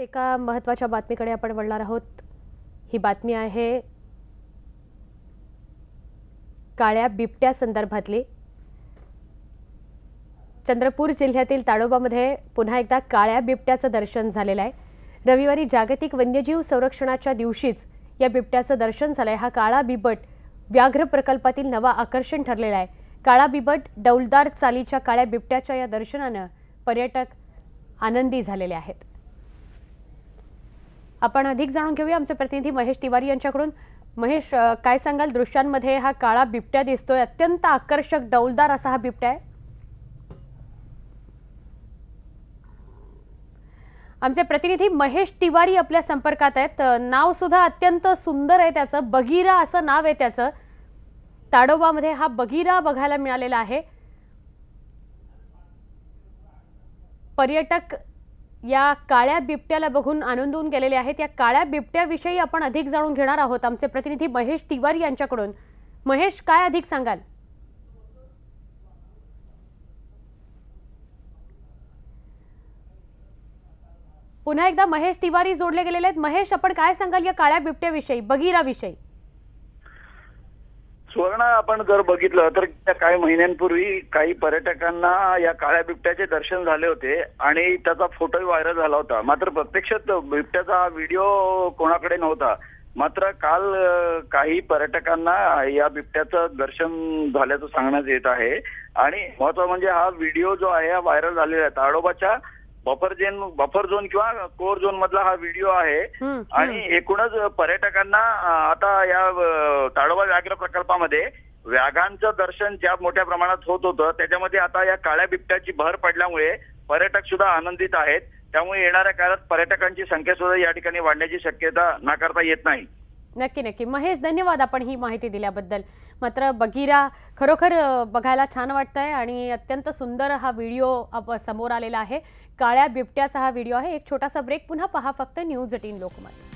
एका महत्त्वाच्या बातमीकडे आपण वळणार आहोत. ही बातमी आहे काळ्या बिबट्या संदर्भातली. चंद्रपूर जिल्ह्यातील ताडोबामध्ये पुन्हा एकदा काळ्या बिबट्याचं दर्शन झालेलं आहे. रविवारी जागतिक वन्यजीव संरक्षणाच्या दिवशीच या बिबट्याचं दर्शन झालंय. हा काळा बिबट व्याघ्र प्रकल्पातील नवा आकर्षण ठरलेला आहे. काळा बिबट डौलदार चालीच्या काळ्या बिबट्याच्या या दर्शनानं पर्यटक आनंदी झालेले आहेत. आपण अधिक जाणून घेऊया. आमचे प्रतिनिधी महेश तिवारी यांच्याकडून. महेश काय सांगाल? दृश्यांमध्ये हा काळा बिबट्या दिसतोय. अत्यंत आकर्षक डौलदार असा हा बिबट्या आहे. आमचे प्रतिनिधी महेश तिवारी आपल्या संपर्कात आहेत. नाव सुद्धा अत्यंत सुंदर आहे त्याचं. बगीरा असं नाव आहे त्याचं. ताडोबामध्ये हा बगीरा बघायला मिळालेला आहे. पर्यटक या काळ्या बिबट्याला बघून आनंदून गेलेले आहेत. या काळ्या बिबट्याविषयी आपण अधिक जाणून घेणार आहोत. आमचे प्रतिनिधी महेश तिवारी यांच्याकडून. महेश काय अधिक सांगाल? पुन्हा एकदा महेश तिवारी जोडले गेलेले आहेत. महेश आपण काय सांगाल या काळ्या बिबट्याविषयी? बगीराविषयी सुवर्ण आपण जर बघितलं तर त्या काही महिन्यांपूर्वी काही पर्यटकांना या काळ्या बिबट्याचे दर्शन झाले होते आणि त्याचा फोटोही व्हायरल झाला होता. मात्र प्रत्यक्षात बिबट्याचा व्हिडिओ कोणाकडे नव्हता. मात्र काल काही पर्यटकांना या बिबट्याचं दर्शन झाल्याचं सांगण्यात येत आहे. आणि महत्त्व म्हणजे हा व्हिडिओ जो आहे हा व्हायरल झालेला आहे. ताडोबाच्या बफर झोन बफर झोन किंवा कोर झोन मधला हा व्हिडिओ आहे. आणि एकूणच पर्यटकांना आता या ताडोबा व्याघ्र प्रकल्पामध्ये व्याघांचं दर्शन ज्या मोठ्या प्रमाणात होत होतं त्याच्यामध्ये आता या काळ्या बिबट्याची भर पडल्यामुळे पर्यटक सुद्धा आनंदित आहेत. त्यामुळे येणाऱ्या काळात पर्यटकांची संख्या सुद्धा या ठिकाणी वाढण्याची शक्यता नाकारता येत नाही. नक्की नक्की. महेश धन्यवाद आपण ही माहिती दिल्याबद्दल. मात्र बगीरा खरोखर बघायला छान वाटतंय आणि अत्यंत सुंदर हा व्हिडिओ समोर आलेला आहे. काळ्या बिबट्याचा हा व्हिडिओ आहे. एक छोटासा ब्रेक. पुन्हा पहा फक्त न्यूज एटीन लोकमत.